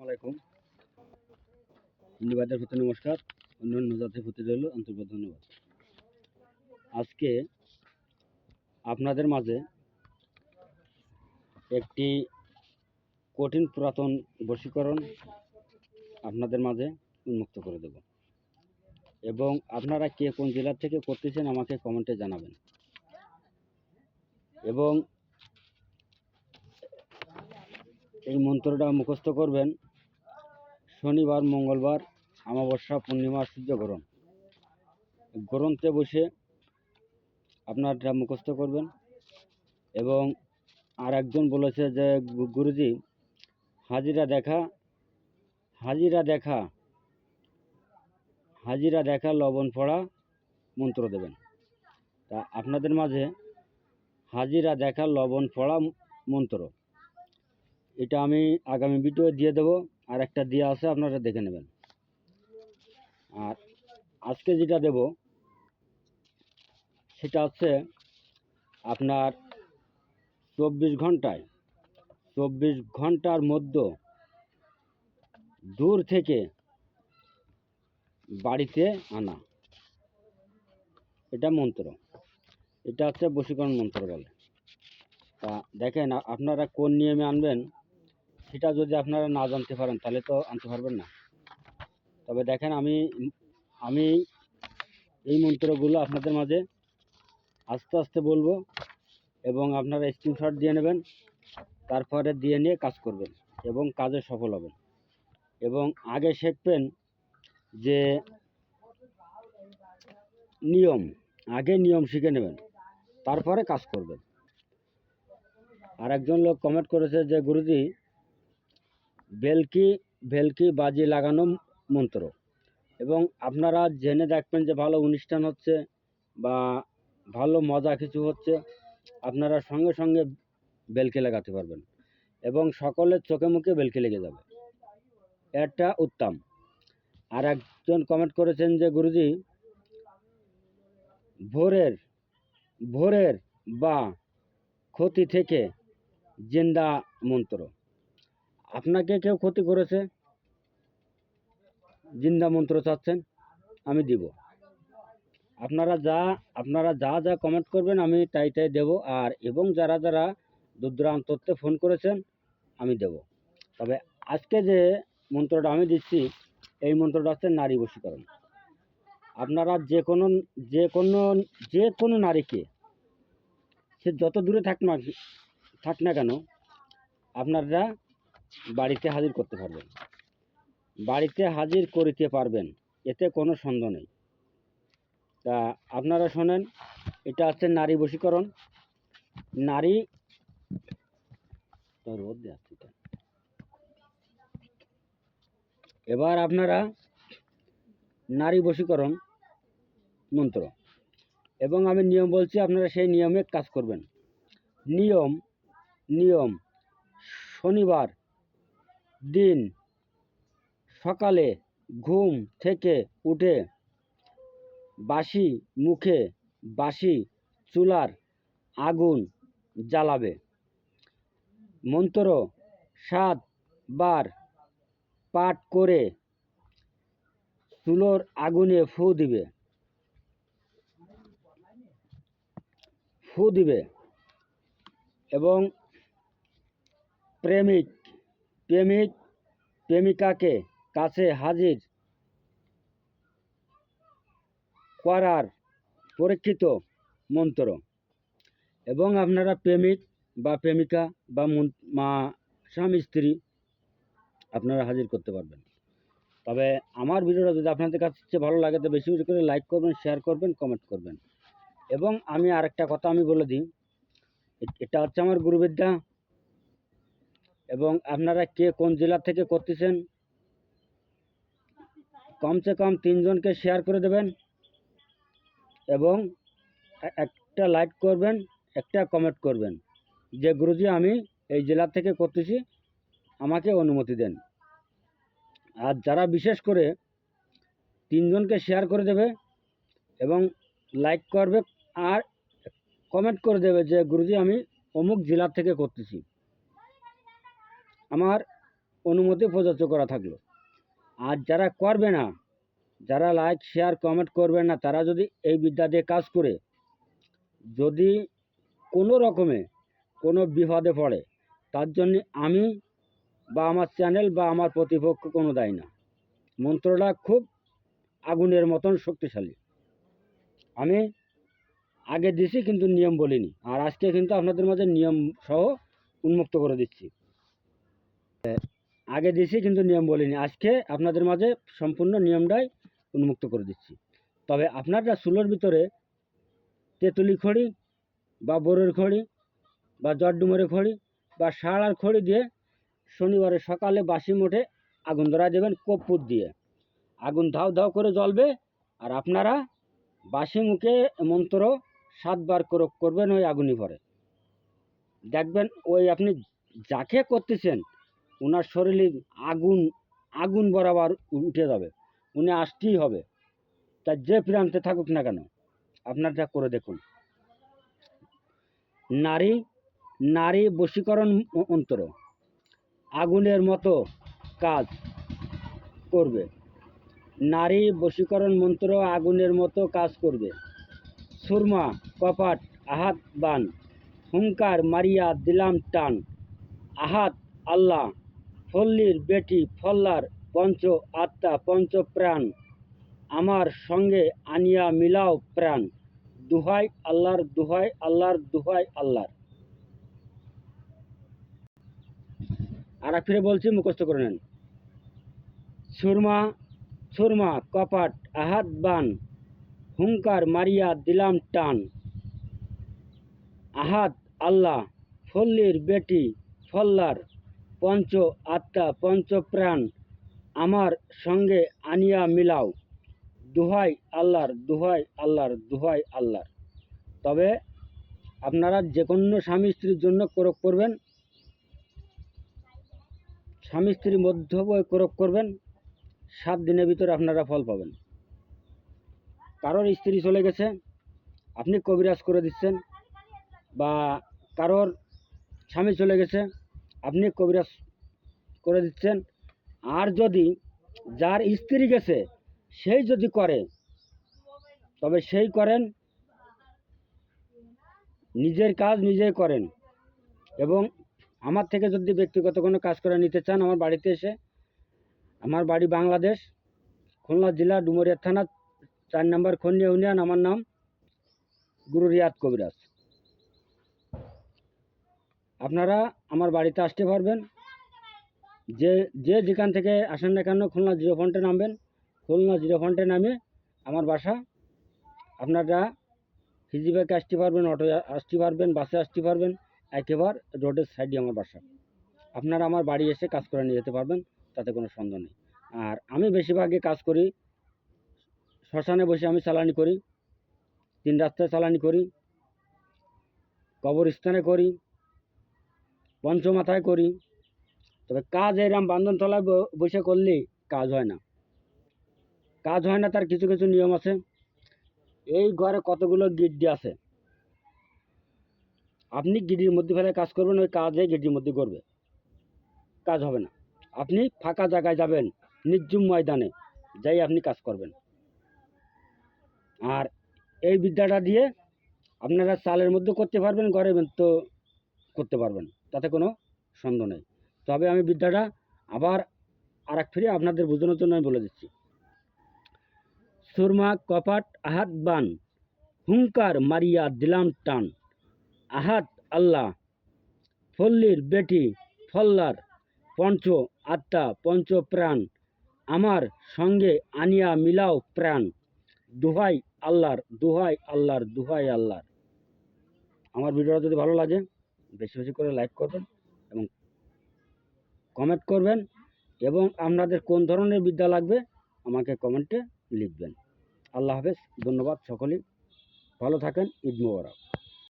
আলাইকুম। হিন্দুবাদের প্রতি নমস্কার। অন্যান্য জাতির প্রতি রইল আন্তরিক ধন্যবাদ। আজকে আপনাদের মাঝে একটি কঠিন পুরাতন বশীকরণ আপনাদের মাঝে উন্মুক্ত করে দেব। এবং আপনারা কে কোন জেলার থেকে করতেছেন আমাকে কমেন্টে জানাবেন। এবং এই মন্ত্রটা মুখস্থ করবেন শনিবার, মঙ্গলবার অমাবস্যা, পূর্ণিমা সূর্যগ্রহণ গ্রন্থে বসে আপনার এটা মুখস্থ করবেন এবং আর একজন বলেছে যে গুরুজি, হাজিরা দেখা হাজিরা দেখা হাজিরা দেখা লবণ পড়া মন্ত্র দেবেন। তা আপনাদের মাঝে হাজিরা দেখা লবণ পড়া মন্ত্র। এটা আমি আগামী ভিডিও দিয়ে দেবো। আর একটা দিয়ে আছে, আপনারা দেখে নেবেন। আর আজকে যেটা দেব, সেটা হচ্ছে আপনার চব্বিশ ঘন্টায়, চব্বিশ ঘণ্টার মধ্যে দূর থেকে বাড়িতে আনা। এটা মন্ত্র। এটা হচ্ছে বশীকরণ মন্ত্র বলে। তা দেখেন, আপনারা কোন নিয়মে আনবেন? সেটা যদি আপনারা না জানতে পারেন, তাহলে তো আনতে পারবেন না। তবে দেখেন, আমি আমি এই মন্ত্রগুলো আপনাদের মাঝে আস্তে আস্তে বলব এবং আপনারা স্ক্রিনশট দিয়ে নেবেন, তারপরে দিয়ে নিয়ে কাজ করবেন এবং কাজে সফল হবেন। এবং আগে শিখবেন যে নিয়ম, আগে নিয়ম শিখে নেবেন, তারপরে কাজ করবেন। আর একজন লোক কমেন্ট করেছে যে, গুরুজি ভেলকি ভেলকি বাজি লাগানো মন্ত্র। এবং আপনারা জেনে দেখবেন যে ভালো অনুষ্ঠান হচ্ছে বা ভালো মজা কিছু হচ্ছে, আপনারা সঙ্গে সঙ্গে বেলকি লাগাতে পারবেন এবং সকলের চোখে মুখে বেলকি লেগে যাবে। এটা উত্তম। আর একজন কমেন্ট করেছেন যে, গুরুজি, ভোরের ভোরের বা ক্ষতি থেকে জিন্দা মন্ত্র। আপনাকে কেউ ক্ষতি করেছে? জিন্দা মন্ত্র চাচ্ছেন, আমি দিব। আপনারা যা আপনারা যা যা কমেন্ট করবেন, আমি তাই তাই দেবো। আর এবং যারা যারা দূর দূরান্ততে ফোন করেছেন, আমি দেব। তবে আজকে যে মন্ত্রটা আমি দিচ্ছি, এই মন্ত্রটা হচ্ছে নারী বশীকরণ। আপনারা যে কোনো যে কোনো যে কোনো নারীকে, সে যত দূরে থাক না থাক না কেন, আপনারা বাড়িতে হাজির করতে পারবেন। বাড়িতে হাজির করিতে পারবেন, এতে কোনো সন্দেহ নেই। তা আপনারা শোনেন, এটা হচ্ছে নারী বশীকরণ। নারী এবার আপনারা নারী বশীকরণ মন্ত্র। এবং আমি নিয়ম বলছি, আপনারা সেই নিয়মে কাজ করবেন। নিয়ম নিয়ম, শনিবার দিন। সকালে ঘুম থেকে উঠে বাসি মুখে বাসি চুলার আগুন জ্বালাবে। মন্ত্র সাত বার পাঠ করে চুলোর আগুনে ফু দিবে। ফু দিবে এবং প্রেমিক প্রেমিক, প্রেমিকাকে কাছে হাজির করার পরীক্ষিত মন্ত্র। এবং আপনারা প্রেমিক বা প্রেমিকা বা মা, স্বামী, স্ত্রী আপনারা হাজির করতে পারবেন। তবে আমার ভিডিওটা যদি আপনাদের কাছে ভালো লাগে, তো বেশি বেশি করে লাইক করবেন শেয়ার করবেন কমেন্ট করবেন। এবং আমি আরেকটা কথা আমি বলে দিই এটা হচ্ছে আমার গুরুবিদ্যা। এবং আপনারা কে কোন জেলা থেকে করতেছেন? কমসে কম তিনজনকে শেয়ার করে দেবেন এবং একটা লাইক করবেন, একটা কমেন্ট করবেন। যে গুরুজি, আমি এই জেলা থেকে করতেছি, আমাকে অনুমতি দেন। আর যারা বিশেষ করে তিনজনকে শেয়ার করে দেবে এবং লাইক করবে, আর কমেন্ট করে দেবে যে, গুরুজি, আমি অমুক জেলা থেকে করতেছি। আমার অনুমতি প্রযোজ্য করা থাকল। আর যারা করবে না, যারা লাইক শেয়ার কমেন্ট করবে না, তারা যদি এই বিদ্যা দিয়ে কাজ করে, যদি কোনো রকমে কোনো বিপদে পড়ে, তার জন্য আমি বা আমার চ্যানেল বা আমার প্রতিপক্ষ কোনো দায় না। মন্ত্রটা খুব আগুনের মতন শক্তিশালী। আমি আগে দিছি কিন্তু নিয়ম বলিনি। আর আজকে কিন্তু আপনাদের মাঝে নিয়ম সহ উন্মুক্ত করে দিচ্ছি। আগে দিছি কিন্তু নিয়ম বলিনি। আজকে আপনাদের মাঝে সম্পূর্ণ নিয়মটাই উন্মুক্ত করে দিচ্ছি। তবে আপনারা চুলোর ভিতরে তেঁতুলি খড়ি বা বোরের খড়ি বা জড্ডুমরের খড়ি বা শাড়ার খড়ি দিয়ে শনিবারে সকালে বাসি মোটে আগুন ধরা দেবেন কর্পূর দিয়ে। আগুন ধাও ধাও করে জ্বলবে আর আপনারা বাসি মুখে মন্ত্র সাতবার করে করবেন ওই আগুনই পরে দেখবেন ওই আপনি যাকে করতেছেন ওনার শরীরে আগুন আগুন বরাবর উঠে যাবে। উনি আসতেই হবে। তা যে প্রান্তে থাকুক না কেন, আপনারটা করে দেখুন। নারী নারী বশীকরণ মন্ত্র আগুনের মতো কাজ করবে। নারী বশীকরণ মন্ত্র আগুনের মতো কাজ করবে। সুরমা, কপাট, আহাত বান হুঙ্কার মারিয়া, দিলাম, টান, আহাত, আল্লাহ ফল্লির বেটি ফল্লার পঞ্চ আত্মা, পঞ্চ প্রাণ। আমার সঙ্গে আনিয়া মিলাও প্রাণ। দুহাই আল্লাহর দুহাই আল্লাহর দুহাই আল্লাহর। আর ফিরে বলছি, মুখস্থ করে নেন। সুরমা সুরমা, কপাট, আহাত বান, হুঙ্কার মারিয়া দিলাম টান। আহাত আল্লাহ, ফল্লির বেটি ফল্লার পঞ্চ আত্মা, পঞ্চ প্রাণ আমার সঙ্গে আনিয়া মিলাও। দুহাই আল্লাহর দুহাই আল্লাহর দুহাই আল্লাহর। তবে আপনারা যে কোনো স্বামী স্ত্রীর জন্য করক করবেন, স্বামী স্ত্রীর মধ্য করক করবেন, সাত দিনের ভিতরে আপনারা ফল পাবেন। কারোর স্ত্রী চলে গেছে, আপনি কবিরাজ করে দিচ্ছেন, বা কারোর স্বামী চলে গেছে আপনি কবিরাজ করে দিচ্ছেন। আর যদি যার স্ত্রী গেছে, সেই যদি করে, তবে সেই করেন, নিজের কাজ নিজেই করেন। এবং আমার থেকে যদি ব্যক্তিগত কোনো কাজ করে নিতে চান, আমার বাড়িতে এসে, আমার বাড়ি বাংলাদেশ, খুলনা জেলা ডুমুরিয়া থানা, চার নম্বর খন্ডি ইউনিয়ন, আমার নাম গুরু রিয়াদ কবিরাজ। আপনারা আমার বাড়িতে আসতে পারবেন। যে যে যেখান থেকে আসেন না কেন খুলনা জিরো ফন্টে নামবেন। খুলনা জিরো ফন্টে নামে আমার বাসা। আপনারা ফিজিব্যাকে আসতে পারবেন, অটো আসতে পারবেন, বাসে আসতে পারবেন, একেবার রোডের সাইডে আমার বাসা। আপনারা আমার বাড়ি এসে কাজ করে নিয়ে যেতে পারবেন, তাতে কোনো সন্দেহ নেই। আর আমি বেশিরভাগই কাজ করি, শ্মশানে বসে আমি চালানি করি তিন রাস্তায় চালানি করি, কবরস্থানে করি পঞ্চমাথায় করি। তবে কাজ এরম বান্ধনতলায় বসে করলে কাজ হয় না। কাজ হয় না, তার কিছু কিছু নিয়ম আছে। এই ঘরে কতগুলো গিড্ডি আছে? আপনি গিডির মধ্যে ফেলে কাজ করবেন, ওই কাজে গিডির মধ্যে করবে। কাজ হবে না। আপনি ফাঁকা জায়গায় যাবেন নির্জুম ময়দানে যাই আপনি কাজ করবেন। আর এই বিদ্যাটা দিয়ে আপনারা চালের মধ্যে করতে পারবেন ঘরে তো করতে পারবেন। তাতে কোনো সন্দেহ নেই। তবে আমি বিদ্যাটা আবার আর এক ফিরে আপনাদের বোঝানোর জন্য আমি বলে দিচ্ছি। সুরমা কপাট আহাত বান, হুঙ্কার মারিয়া দিলাম টান। আহাত আল্লাহ, ফল্লির বেটি, ফল্লার পঞ্চ আত্মা, পঞ্চ প্রাণ। আমার সঙ্গে আনিয়া মিলাও প্রাণ। দুহাই আল্লাহর দুহাই আল্লাহর দুহাই আল্লাহর। আমার ভিডিওটা যদি ভালো লাগে বেশি বেশি করে লাইক করবেন এবং কমেন্ট করবেন এবং আপনাদের কোন ধরনের বিদ্যা লাগবে আমাকে কমেন্টে লিখবেন। আল্লাহ হাফেজ, ধন্যবাদ সকলেই। ভালো থাকেন, ঈদ মোবারক।